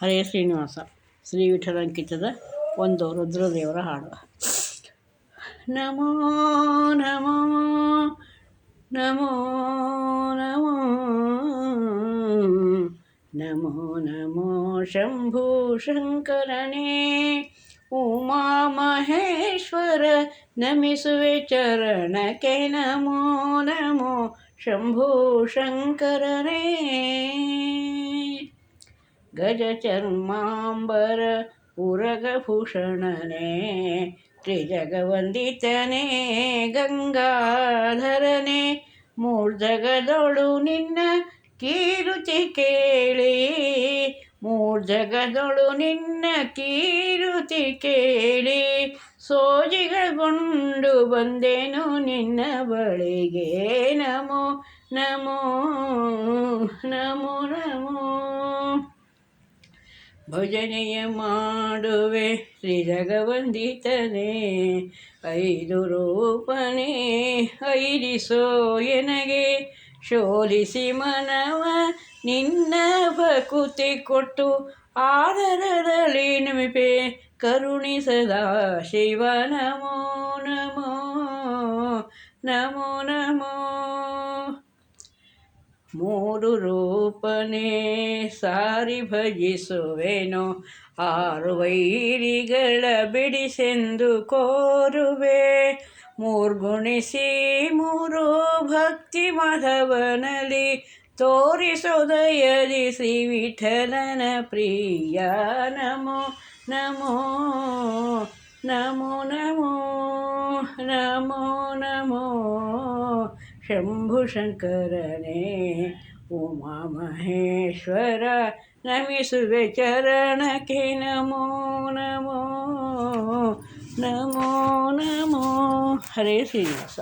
ಹರೇ ಶ್ರೀನಿವಾಸ ಶ್ರೀ ವಿಠಲಂಕಿತದ ಒಂದು ರುದ್ರದೇವರ ಹಾಡು ನಮೋ ನಮೋ ನಮೋ ನಮೋ ನಮೋ ನಮೋ ಶಂಭು ಶಂಕರನೇ ಉಮಾ ಮಹೇಶ್ವರ ನಮಿಸುವೆ ಚರಣಕ್ಕೆ ನಮೋ ನಮೋ ಶಂಭು ಶಂಕರನೇ ಗಜಚರ್ಮಾಂಬರ ಉರಗಭೂಷಣನೇ, ತ್ರಿಜಗವಂದಿತನೇ, ಗಂಗಾಧರನೇ, ಮೂರ್ಜಗದೊಳು ನಿನ್ನ ಕೀರುತಿ ಕೇಳಿ, ಮೂರ್ಜಗದೊಳು ನಿನ್ನ ಕೀರುತಿ ಕೇಳಿ, ಸೋಜಿಗಗೊಂಡು ಬಂದೇನು ನಿನ್ನ ಬಳಿಗೆ, ನಮೋ ನಮೋ ನಮೋ ನಮೋ. ಭಜನೆಯ ಮಾಡುವೆ ಶ್ರೀ ಜಗವಂದಿತನೇ ಐದು ರೂಪನೇ ಐರಿಸೋ ಎನಗೆ ಶೋಲಿಸಿ ಮನವ ನಿನ್ನ ಭಕುತಿ ಕೊಟ್ಟು ಆದರದಲ್ಲಿ ನಮಿಪೆ ಕರುಣಿಸದ ಶಿವ ನಮೋ ನಮೋ ನಮೋ ನಮೋ ಮೂರು ರೂಪನೇ ಸಾರಿ ಭಜಿಸುವೆನೋ. ಆರು ವೈರಿಗಳ ಬಿಡಿಸೆಂದು ಕೋರುವೆ. ಮೂರ್ಗುಣಿಸಿ ಮೂರು ಭಕ್ತಿ ಮಾಧವನಲ್ಲಿ ತೋರಿಸೋದಯದಿ ಶ್ರೀ ವಿಠಲನ ಪ್ರಿಯ. ನಮೋ ನಮೋ ನಮೋ ನಮೋ ನಮೋ ನಮೋ. ಶಂಭುಶಂಕರನೇ ಉಮಾ ಮಹೇಶ್ವರ ನಮಿಸುವೆ ಚರಣಕ್ಕೆ ನಮೋ ನಮೋ ನಮೋ ನಮೋ ಹರೇ ಶ್ರೀನಿವಾಸ